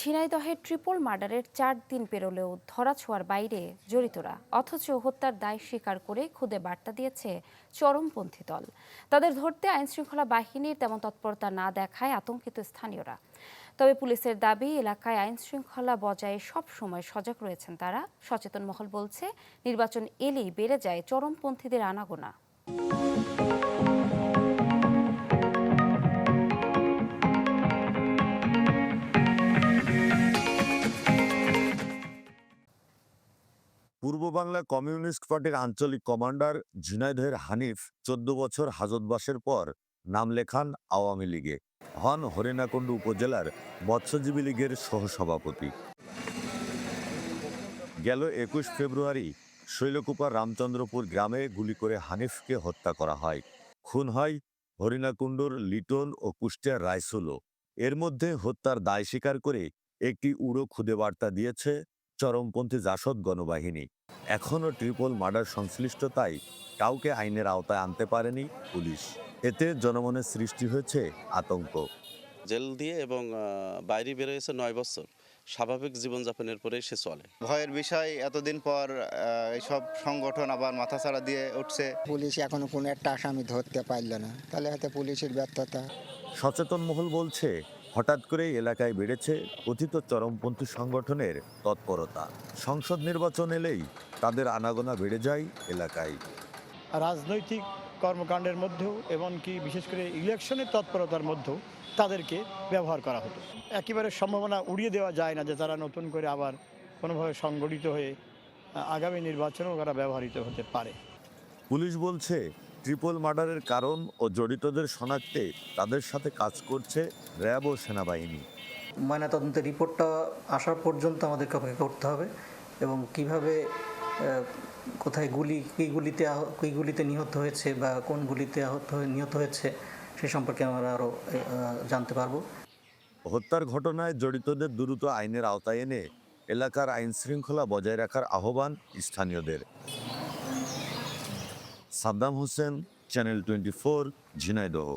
ঝিনাইদহের ট্রিপল মার্ডারের চার দিন পেরোলেও ধরাছোঁয়ার বাইরে জড়িতরা, অথচ হত্যার দায় স্বীকার করে খুদে বার্তা দিয়েছে চরমপন্থী দল। তাদের ধরতে আইনশৃঙ্খলা বাহিনীর তেমন তৎপরতা না দেখায় আতঙ্কিত স্থানীয়রা। তবে পুলিশের দাবি, এলাকায় আইনশৃঙ্খলা বজায়ে সব সময় সজাগ রয়েছেন তারা। সচেতন মহল বলছে, নির্বাচন এলেই বেড়ে যায় চরমপন্থীদের আনাগোনা। পূর্ব বাংলা কমিউনিস্ট পার্টির আঞ্চলিক কমান্ডার ঝিনাইদহের হানিফ চোদ্দ বছর হাজতবাসের পর নাম লেখান আওয়ামী লীগে। হন হরিণাকুণ্ড উপজেলার মৎস্যজীবী লীগের সহসভাপতি। গেল একুশ ফেব্রুয়ারি শৈলকুপার রামচন্দ্রপুর গ্রামে গুলি করে হানিফকে হত্যা করা হয়। খুন হয় হরিণাকুণ্ডুর লিটন ও কুষ্টিয়ার রাইসুলও এর মধ্যে হত্যার দায় স্বীকার করে একটি উড়ো খুদে বার্তা দিয়েছে চরমপন্থী জাসদ গণবাহিনী। এখনও ট্রিপল মার্ডার সংশ্লিষ্টতায় কাউকে আইনের আওতায় আনতে পারেনি পুলিশ। এতে জনমনের সৃষ্টি হয়েছে আতঙ্ক। জেল দিয়ে এবং বাইরে বেরোয়েছে নয় বছর। স্বাভাবিক জীবনযাপনের পরে সে চলে। ভয়ের বিষয় এতদিন পর এইসব সংগঠন আবার মাথাছাড়া দিয়ে উঠছে। পুলিশ এখনও কোনো একটা আসামি ধরতে পারল না। তাহলে হয়তো পুলিশের ব্যর্থতা। সচেতন মহল বলছে হঠাৎ করেই এলাকায় বেড়েছে কথিত চরমপন্থী সংগঠনের তৎপরতা। সংসদ নির্বাচন এলেই তাদের আনাগোনা বেড়ে যায় এলাকায়। রাজনৈতিক কর্মকাণ্ডের মধ্যেও এমনকি বিশেষ করে ইলেকশনের তৎপরতার মধ্যেও তাদেরকে ব্যবহার করা হতো। একেবারে সম্ভাবনা উড়িয়ে দেওয়া যায় না যে তারা নতুন করে আবার কোনোভাবে সংগঠিত হয়ে আগামী নির্বাচনেও তারা ব্যবহৃত হতে পারে। পুলিশ বলছে ট্রিপল মার্ডারের কারণ ও জড়িতদের শনাক্তে তাদের সাথে কাজ করছে র্যাব ও সেনাবাহিনী। ময়নাতদন্তের রিপোর্টটা আসার পর্যন্ত আমাদেরকে অপেক্ষা করতে হবে এবং কীভাবে কোথায় গুলি কী গুলিতে কী গুলিতে নিহত হয়েছে বা কোন গুলিতে আহত হয়ে নিহত হয়েছে সে সম্পর্কে আমরা আরও জানতে পারব। হত্যার ঘটনায় জড়িতদের দ্রুত আইনের আওতায় এনে এলাকার আইন শৃঙ্খলা বজায় রাখার আহ্বান স্থানীয়দের। Saddam Hossain channel twenty four Jhenaidah